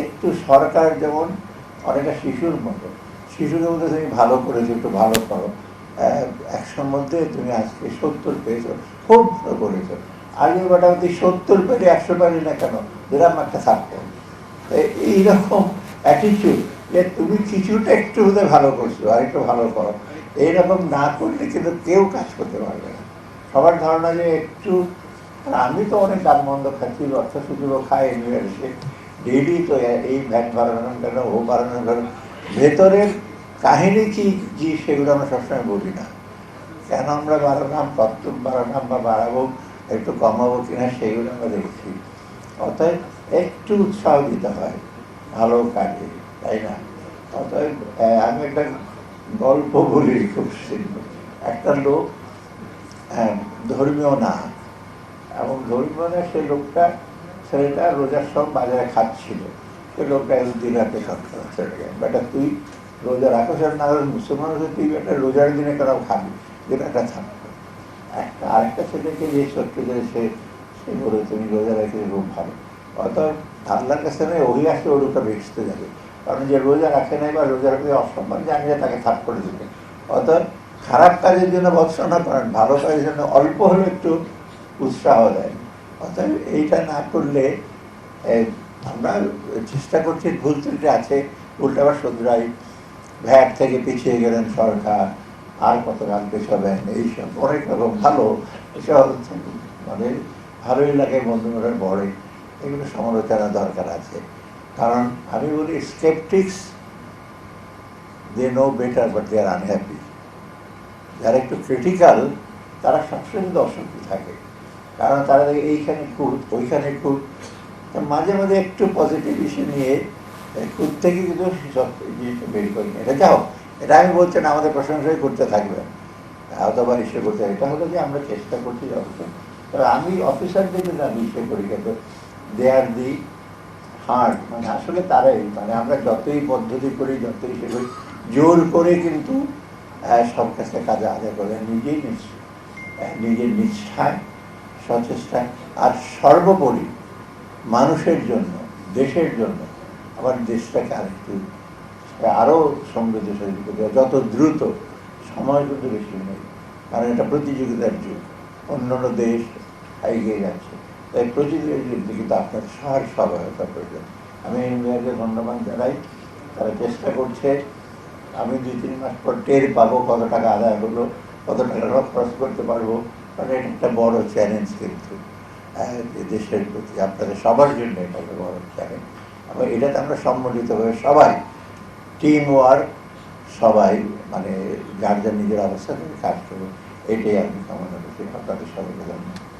একটু সরকার যেমন অনেকটা শিশুর মতো শিশুকে মধ্যে তুমি ভালো করেছ, একটু ভালো করো। একশোর মধ্যে তুমি আজকে সত্তর পেয়েছ, খুব ভালো করেছ। আগে মোটামুটি সত্তর পেলে একশো পারি না কেন? এরকম একটা থাকতো এইরকম অ্যাটিটিউড যে তুমি কিছুটা একটু হতে ভালো করছ, আর একটু ভালো করো। এইরকম না করলে কিন্তু কেউ কাজ করতে পারবে না। সবার ধারণা যে একটু আমি তো অনেক গান মন্দ খাচ্ছি অর্থ সুযোগও খাই এসে ডেইলি তো এই ভ্যাট বাড়ানো কেন ও বাড়ানো কেন ভেতরের কাহিনী কি জি সেগুলো আমরা সবসময় বলি না। কেন আমরা বাড়ালাম কত বাড়ালাম বা বাড়াবো একটু কমাবো কিনা সেগুলো আমরা দেখছি। অতএব একটু উৎসাহ দিতে হয় ভালো কাজে তাই না? অতএব আমি একটা গল্প বলি খুব। একটা লোক হ্যাঁ, ধর্মীয় না এবং ধর্মীয় না সে লোকটা ছেলেটা রোজার সব বাজারে খাচ্ছিল। সে লোকটা একদিন রাতে ছেলেকে বেটা, তুই রোজা রাখো সেটা না মুসলমান হলে তুই বেটা রোজার দিনে কেন খাবি। দিনটা থাকবে একটা, আরেকটা ছেলেকে যে সত্য যে সে সে বলে তুমি রোজা রেখে খুব ভালো। অতএব আল্লাহর কাছে নয়, ওই আসলে ওর উপর যাবে কারণ যে রোজা রাখে নাই বা রোজা রাখলে অসম্মান জানি যে তাকে থাপ করে দেবে। অতএব খারাপ কাজের জন্য ভৎসনা করেন, ভালো কাজের জন্য অল্প হলে একটু উৎসাহ দেয় অতএব এইটা না করলে আমরা চেষ্টা করছি, ভুল ত্রুটি আছে উল্টাবার শুধরাই। ভ্যাট থেকে পিছিয়ে গেলেন সরকার, আর কত গান পেছাবেন এইসব অনেক রকম ভালো। মানে ভালোই লাগে বন্ধুরা বড়ে এগুলো সমালোচনা দরকার আছে। কারণ আমি বলি skeptics they know better but they are unhappy যারা একটু ক্রিটিক্যাল তারা সবসময় কিন্তু থাকে। কারণ তারা দেখে এইখানে খুঁত ওইখানে খুঁত মাঝে মাঝে একটু পজিটিভ ইস্যু নিয়ে খুঁত থেকে কিন্তু সব জিনিসটা বের করি এটা যাও, এটা আমি বলছি না, আমাদের প্রশংসাই করতে থাকবে। অথবা ইস্যু করতে এটা হলো যে আমরা চেষ্টা করছি যথেষ্ট তবে আমি অফিসারদের জন্য আমি ইস্যু করি কিন্তু দে আর দি হার্ড মানে আসলে তারাই মানে আমরা যতই পদ্ধতি করি, যতই সে করি, জোর করে কিন্তু সব কাছে কাজে আদায় করে। নিজেই নিজের নিষ্ঠায় সচেষ্টায় আর সর্বোপরি মানুষের জন্য, দেশের জন্য আবার দেশটাকে আরেকটু আরও সমৃদ্ধশালী করতে হবে। যত দ্রুত সময় কিন্তু বেশি নেই। কারণ এটা প্রতিযোগিতার যুগ অন্য অন্য দেশ এগিয়ে যাচ্ছে। তাই প্রতিযোগিতার যুদ্ধে কিন্তু আপনার সার সহায়তা প্রয়োজন। আমি ইন্ডিয়াকে ধন্যবাদ জানাই, তারা চেষ্টা করছে, আমি দুই তিন মাস পর টের পাবো কত টাকা আদায় হলো, কত টাকা খরচ করতে পারব। কারণ এটা একটা বড় চ্যালেঞ্জ কিন্তু দেশের প্রতি আপনাদের সবার জন্য এটা একটা বড় চ্যালেঞ্জ এবং এটাতে আমরা সম্মিলিত হয়ে সবাই টিম ওয়ার্ক সবাই মানে যার যার নিজের অবস্থা থেকে কাজ করব এটাই আমি কামনা করছি। আপনাদের সবাইকে ধন্যবাদ।